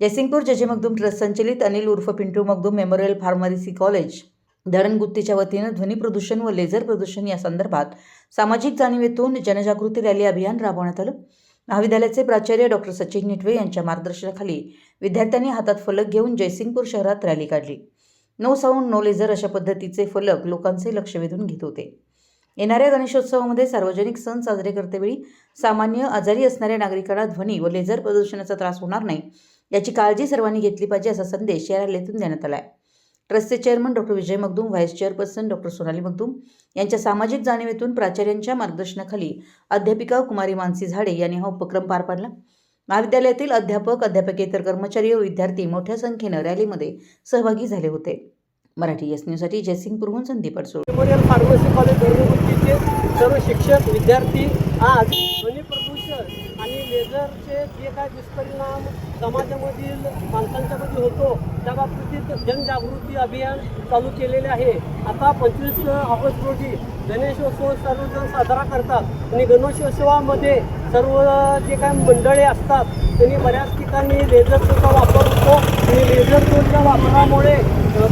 Jaysingpur जजे Magdum trust संचलित अनिल उर्फ Pintu Magdum memorial pharmacy college धरणगुत्तीच्या वतीनं ध्वनी प्रदूषण व लेझर प्रदूषण या संदर्भात सामाजिक जाणीवेतून जनजागृती रॅली अभियान राबवण्यात आलं. महाविद्यालयाचे प्राचार्य डॉक्टर सचिन निटवे यांच्या मार्गदर्शनाखाली विद्यार्थ्यांनी हातात फलक घेऊन जयसिंगपूर शहरात रॅली काढली. नो साऊंड नो लेझर अशा पद्धतीचे फलक लोकांचे लक्ष वेधून घेत होते. येणाऱ्या गणेशोत्सवामध्ये सार्वजनिक सण साजरे करतेवेळी सामान्य आजारी असणाऱ्या नागरिकांना ध्वनी व लेझर प्रदूषणाचा त्रास होणार नाही याची काळजी सर्वांनी घेतली पाहिजे असा संदेश या रॅलीतून देण्यात आला आहे ट्रस्टचे chairman doctor Vijay Magdum vice chairperson doctor Sonali Magdum यांच्या सामाजिक जाणीवेतून प्राचार्यांच्या मार्गदर्शनाखाली अध्यापिका कुमारी मानसी झाडे यांनी हा उपक्रम पार पाडला. महाविद्यालयातील अध्यापक अध्यापकेतर कर्मचारी व विद्यार्थी मोठ्या संख्येनं रॅलीमध्ये सहभागी झाले होते. मराठी एस न्यूजसाठी जयसिंगपूरहून Sandeep Adsul. Memorial pharmacy college सर्व शिक्षक विद्यार्थी आज ध्वनी प्रदूषण आणि लेझरचे जे काय दुष्परिणाम समाजामधील माणसांच्यामध्ये होतो त्या बाबतीत जनजागृती अभियान चालू केलेले आहे. आता पंचवीस ऑगस्ट रोजी गणेशोत्सव सर्वजण साजरा करतात आणि गणेशोत्सवामध्ये सर्व जे काय मंडळे असतात त्यांनी बऱ्याच ठिकाणी लेझर लेझरचा वापर होतो. आणि लेझर लेझरच्या वापरामुळे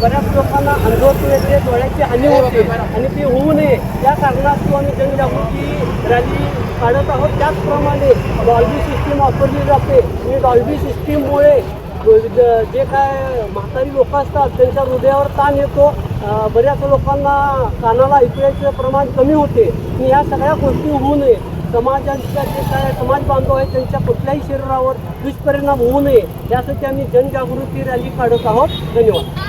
बऱ्याच लोकांना अंधत्व येते डोळ्याची हानी होते आणि ती होऊ नये. या कारणास्तव आम्ही जनजागृती रॅली काढत आहोत. त्याचप्रमाणे डॉल्बी सिस्टीम वापरली जाते. आणि डॉल्बी सिस्टीममुळे ज- जे काय म्हातारी लोक असतात त्यांच्या हृदयावर ताण येतो. बऱ्याच लोकांना कानाला ऐकण्याचे प्रमाण कमी होते. आणि या सगळ्या गोष्टी होऊ नये. समाजाच्या जे काय समाज बांधव आहेत त्यांच्या कुठल्याही शरीरावर दुष्परिणाम होऊ नये यासाठी आम्ही जनजागृती रॅली काढत आहोत. धन्यवाद.